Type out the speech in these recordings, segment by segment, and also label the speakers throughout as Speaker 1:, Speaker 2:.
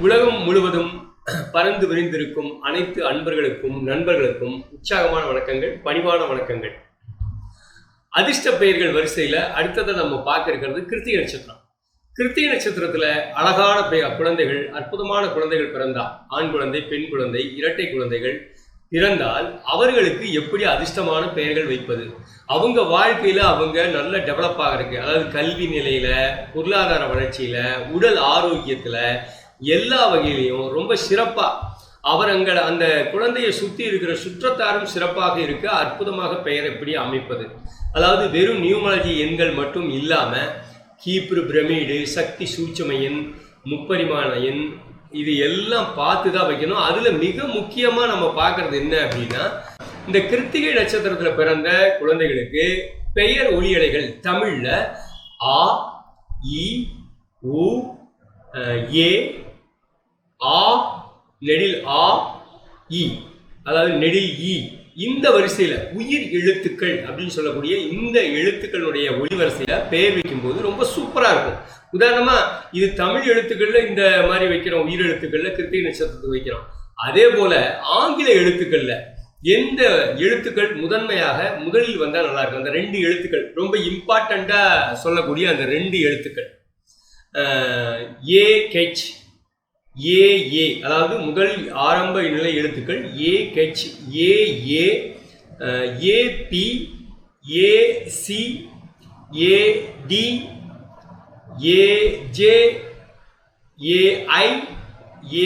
Speaker 1: உலகம் முழுவதும் பறந்து விரிந்திருக்கும் அனைத்து அன்பர்களுக்கும் நண்பர்களுக்கும் உற்சாகமான வணக்கங்கள் பணிவான வணக்கங்கள். அதிர்ஷ்ட பெயர்கள் வரிசையில அடுத்ததை நம்ம பார்க்க இருக்கிறது கிருத்திகை நட்சத்திரம். கிருத்திகை நட்சத்திரத்துல அழகான பெயர் குழந்தைகள் அற்புதமான குழந்தைகள் பிறந்தா ஆண் குழந்தை பெண் குழந்தை இரட்டை குழந்தைகள் பிறந்தால் அவர்களுக்கு எப்படி அதிர்ஷ்டமான பெயர்கள் வைப்பது? அவங்க வாழ்க்கையில் அவங்க நல்ல டெவலப் ஆகிறதுக்கு அதாவது கல்வி நிலையில பொருளாதார வளர்ச்சியில உடல் ஆரோக்கியத்துல எல்லா வகையிலையும் ரொம்ப சிறப்பா அவரங்கள் அந்த குழந்தையை சுற்றி இருக்கிற சுற்றத்தாரும் சிறப்பாக இருக்க அற்புதமாக பெயர் எப்படி அமைப்பது? அதாவது வெறும் நியூமாலஜி எண்கள் மட்டும் இல்லாமல் கீப்ரு பிரமிடு சக்தி சூட்சும எண் முப்பரிமாண எண் இது எல்லாம் பார்த்து தான் வைக்கணும். அதில் மிக முக்கியமாக நம்ம பார்க்குறது என்ன அப்படின்னா இந்த கிருத்திகை நட்சத்திரத்தில் பிறந்த குழந்தைகளுக்கு பெயர் ஒளியலைகள் தமிழில் ஆ இ உ ஏ ஆ நெடில் ஆ இ. அதாவது நெடில் இ. இந்த வரிசையில் உயிர் எழுத்துக்கள் அப்படின்னு சொல்லக்கூடிய இந்த எழுத்துக்களுடைய ஒளி வரிசையில பெயர் வைக்கும்போது ரொம்ப சூப்பராக இருக்கும். உதாரணமாக இது தமிழ் எழுத்துக்களில் இந்த மாதிரி வைக்கிறோம் உயிர் எழுத்துக்களில் கிருத்திகை நட்சத்திரத்துக்கு வைக்கிறோம். அதே போல ஆங்கில எழுத்துக்களில் எந்த எழுத்துக்கள் முதன்மையாக முதலில் வந்தால் நல்லா இருக்கும்? அந்த ரெண்டு எழுத்துக்கள் ரொம்ப இம்பார்ட்டண்ட்டாக சொல்லக்கூடிய அந்த ரெண்டு எழுத்துக்கள். ஏ கெச் ஏஏ அதாவது முதல் ஆரம்ப நிலை எழுத்துக்கள் A H A A A B A C A D A J A I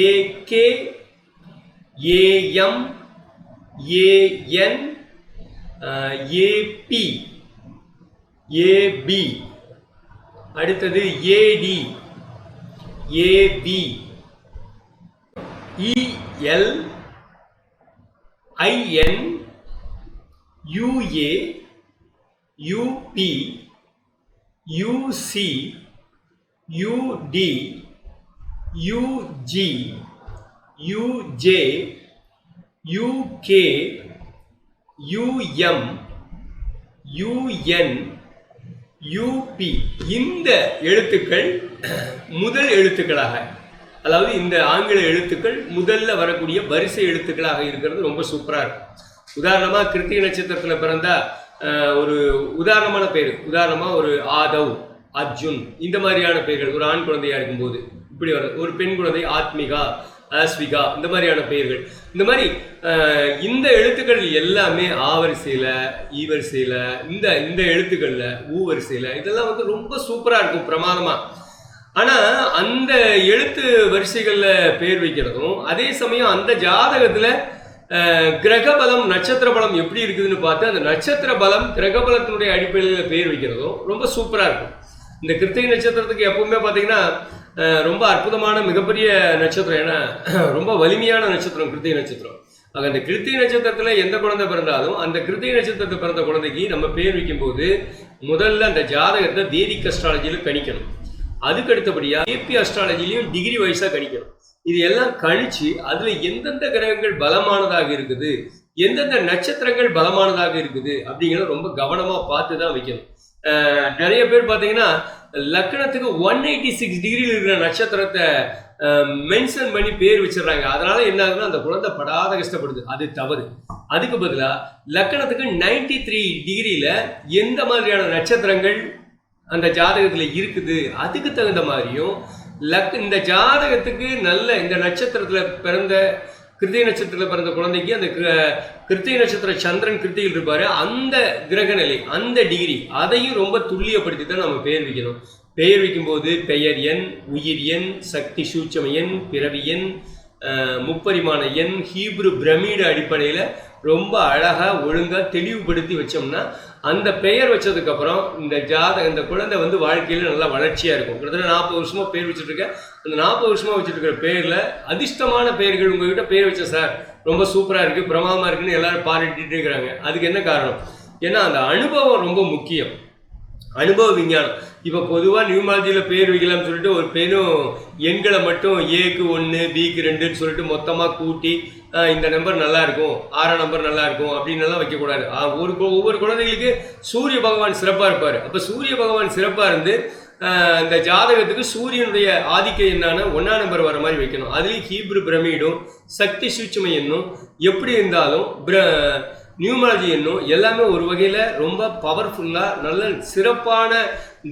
Speaker 1: A K A M A N A P A P அடுத்தது A D A B E L I N U A U B U C U D U G U J U K U M U N U P இந்த எழுத்துக்கள் முதல் எழுத்துக்களாக அதாவது இந்த ஆங்கில எழுத்துக்கள் முதல்ல வரக்கூடிய வரிசை எழுத்துக்களாக இருக்கிறது ரொம்ப சூப்பராக இருக்கும் உதாரணமாக கிருத்திக நட்சத்திரத்தில் பிறந்தால் ஒரு உதாரணமான பேர். உதாரணமாக ஒரு ஆதவ் அர்ஜுன் இந்த மாதிரியான பெயர்கள் ஒரு ஆண் குழந்தையாக இருக்கும்போது இப்படி வர ஒரு பெண் குழந்தை ஆத்மிகா ஆஸ்விகா இந்த மாதிரியான பெயர்கள் இந்த மாதிரி இந்த எழுத்துக்கள் எல்லாமே ஆ ஈவரிசையில் ஈ இந்த இந்த எழுத்துக்களில் ஊ இதெல்லாம் வந்து ரொம்ப சூப்பராக இருக்கும் பிரமாதமாக ஆனா அந்த எழுத்து வரிசைகள்ல பேர் வைக்கிறதும் அதே சமயம் அந்த ஜாதகத்துல கிரக பலம் நட்சத்திர பலம் எப்படி இருக்குதுன்னு பார்த்து அந்த நட்சத்திர பலம் கிரக பலத்தினுடைய அடிப்படையில் பேர் வைக்கிறதும் ரொம்ப சூப்பராக இருக்கும். இந்த கிருத்திகை நட்சத்திரத்துக்கு எப்பவுமே பார்த்தீங்கன்னா ரொம்ப அற்புதமான மிகப்பெரிய நட்சத்திரம். ஏன்னா ரொம்ப வலிமையான நட்சத்திரம் கிருத்திகை நட்சத்திரம். ஆக அந்த கிருத்திகை நட்சத்திரத்தில் எந்த குழந்தை பிறந்தாலும் அந்த கிருத்திகை நட்சத்திரத்தை பிறந்த குழந்தைக்கு நம்ம பேர் வைக்கும்போது முதல்ல அந்த ஜாதகத்தை வேதிக் அஸ்ட்ராலஜியில கணிக்கணும். அதுக்கு அடுத்தபடியாக ஏபி அஸ்ட்ராலஜிலையும் டிகிரி வைஸாக கணிக்கணும். இது எல்லாம் கணிச்சு அதில் எந்தெந்த கிரகங்கள் பலமானதாக இருக்குது எந்தெந்த நட்சத்திரங்கள் பலமானதாக இருக்குது அப்படிங்கிறத ரொம்ப கவனமாக பார்த்து தான் வைக்கணும் நிறைய பேர் பார்த்தீங்கன்னா லக்னத்துக்கு ஒன் எயிட்டி சிக்ஸ் டிகிரியில் இருக்கிற நட்சத்திரத்தை மென்ஷன் பண்ணி பேர் வச்சிடுறாங்க. அதனால என்ன ஆகுதுன்னா அந்த குழந்தை படாத கஷ்டப்படுது. அது தவறு. அதுக்கு பதிலாக லக்னத்துக்கு 93 த்ரீ டிகிரியில் எந்த மாதிரியான நட்சத்திரங்கள் அந்த ஜாதகத்தில் இருக்குது. அதுக்கு தகுந்த மாதிரியும் லக் இந்த ஜாதகத்துக்கு நல்ல இந்த நட்சத்திரத்தில் பிறந்த கிருத்திகை நட்சத்திரத்தில் பிறந்த குழந்தைக்கு அந்த கிர- நட்சத்திர சந்திரன் கிருத்திகள் இருப்பார். அந்த கிரகநிலை அந்த டிகிரி அதையும் ரொம்ப துல்லியப்படுத்தி தான் நம்ம பெயர் வைக்கணும். பெயர் வைக்கும்போது பெயர் எண் உயிர் எண் சக்தி சூட்சம எண் பிறவி எண் முப்பரிமாண எண் ஹீப்ரு பிரமீடு அடிப்படையில் ரொம்ப அழகாக ஒழுங்காக தெளிவுபடுத்தி வச்சோம்னா அந்த பெயர் வச்சதுக்கப்புறம் இந்த ஜாத இந்த குழந்தை வந்து வாழ்க்கையில் நல்லா வளர்ச்சியாக இருக்கும். கிட்டத்தட்ட நாற்பது வருஷமாக பேர் வச்சுட்ருக்கேன். அந்த நாற்பது வருஷமாக வச்சுருக்கிற பேரில் அதிர்ஷ்டமான பெயர்கள் உங்ககிட்ட பேர் வச்ச சார். ரொம்ப சூப்பராக இருக்குது பிரமாதமாக இருக்குன்னு எல்லாரும் பாராட்டிட்டு இருக்கிறாங்க. அதுக்கு என்ன காரணம்? ஏன்னா அந்த அனுபவம் ரொம்ப முக்கியம். அனுபவ விஞ்ஞானம். இப்போ பொதுவாக நியூமாலஜியில் பேர் வைக்கலாம்னு சொல்லிட்டு ஒரு பெரும் எண்களை மட்டும் ஏக்கு ஒன்று பிக்கு ரெண்டுன்னு சொல்லிட்டு மொத்தமாக கூட்டி இந்த நம்பர் நல்லா இருக்கும் ஆறாம் நம்பர் நல்லா இருக்கும் அப்படின்னு வைக்கக்கூடாது. ஒரு கு- ஒவ்வொரு குழந்தைகளுக்கு சூரிய பகவான் சிறப்பாக இருப்பார். அப்போ சூரிய பகவான் சிறப்பாக இருந்து இந்த ஜாதகத்துக்கு சூரியனுடைய ஆதிக்கம் எண்ணான ஒன்றாம் நம்பர் வர மாதிரி வைக்கணும். அதுலேயும் ஹீப்ரு பிரமிடும் சக்தி சூட்சுமை எப்படி இருந்தாலும் பிர- நியூமாலஜி என்னும் எல்லாமே ஒரு வகையில் ரொம்ப பவர்ஃபுல்லாக நல்ல சிறப்பான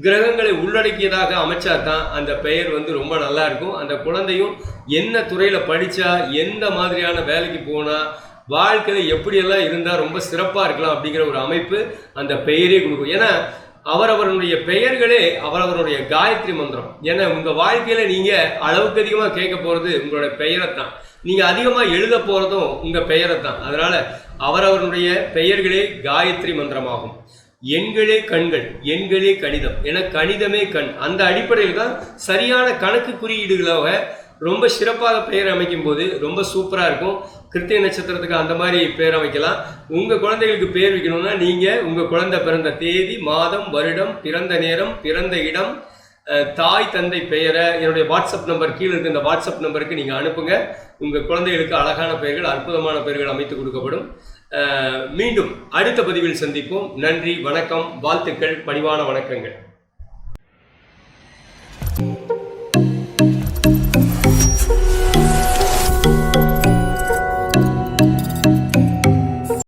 Speaker 1: கிரகங்களை உள்ளடக்கியதாக அமைச்சா தான் அந்த பெயர் வந்து ரொம்ப நல்லா இருக்கும். அந்த குழந்தையும் என்ன துறையில் படித்தா எந்த மாதிரியான வேலைக்கு போனால் வாழ்க்கையில் எப்படியெல்லாம் இருந்தால் ரொம்ப சிறப்பாக இருக்கலாம் அப்படிங்கிற ஒரு அமைப்பு அந்த பெயரே கொடுக்கும். ஏன்னா அவரவருடைய பெயர்களே அவரவருடைய காயத்ரி மந்திரம். ஏன்னா உங்கள் வாழ்க்கையில் நீங்கள் அளவுக்கு அதிகமாக கேட்க போகிறது உங்களோட பெயரை தான் நீங்கள் அதிகமாக எழுத போகிறதும் உங்கள் பெயரை தான் அதனால் அவரவருடைய பெயர்களே காயத்ரி மந்திரமாகும். எண்களே கண்கள் எண்களே கணிதம். என கணிதமே கண். அந்த அடிப்படையில் தான் சரியான கணக்கு குறியீடுகளாக ரொம்ப சிறப்பாக பெயர் அமைக்கும் போது ரொம்ப சூப்பராக இருக்கும். கிருத்திய நட்சத்திரத்துக்கு அந்த மாதிரி பேர் அமைக்கலாம். உங்கள் குழந்தைகளுக்கு பேர் வைக்கணும்னா நீங்கள் உங்கள் குழந்தை பிறந்த தேதி மாதம் வருடம் பிறந்த நேரம் பிறந்த இடம் தாய் தந்தை பெயரை என்னுடைய வாட்ஸ்அப் நம்பர் கீழே இருக்க இந்த வாட்ஸ்அப் நம்பருக்கு நீங்கள் அனுப்புங்க. உங்கள் குழந்தைகளுக்கு அழகான பெயர்கள் அற்புதமான பெயர்கள் அமைத்து கொடுக்கப்படும். மீண்டும் அடுத்த பதிவில் சந்திப்போம். நன்றி வணக்கம் வாழ்த்துக்கள் பணிவான வணக்கங்கள்.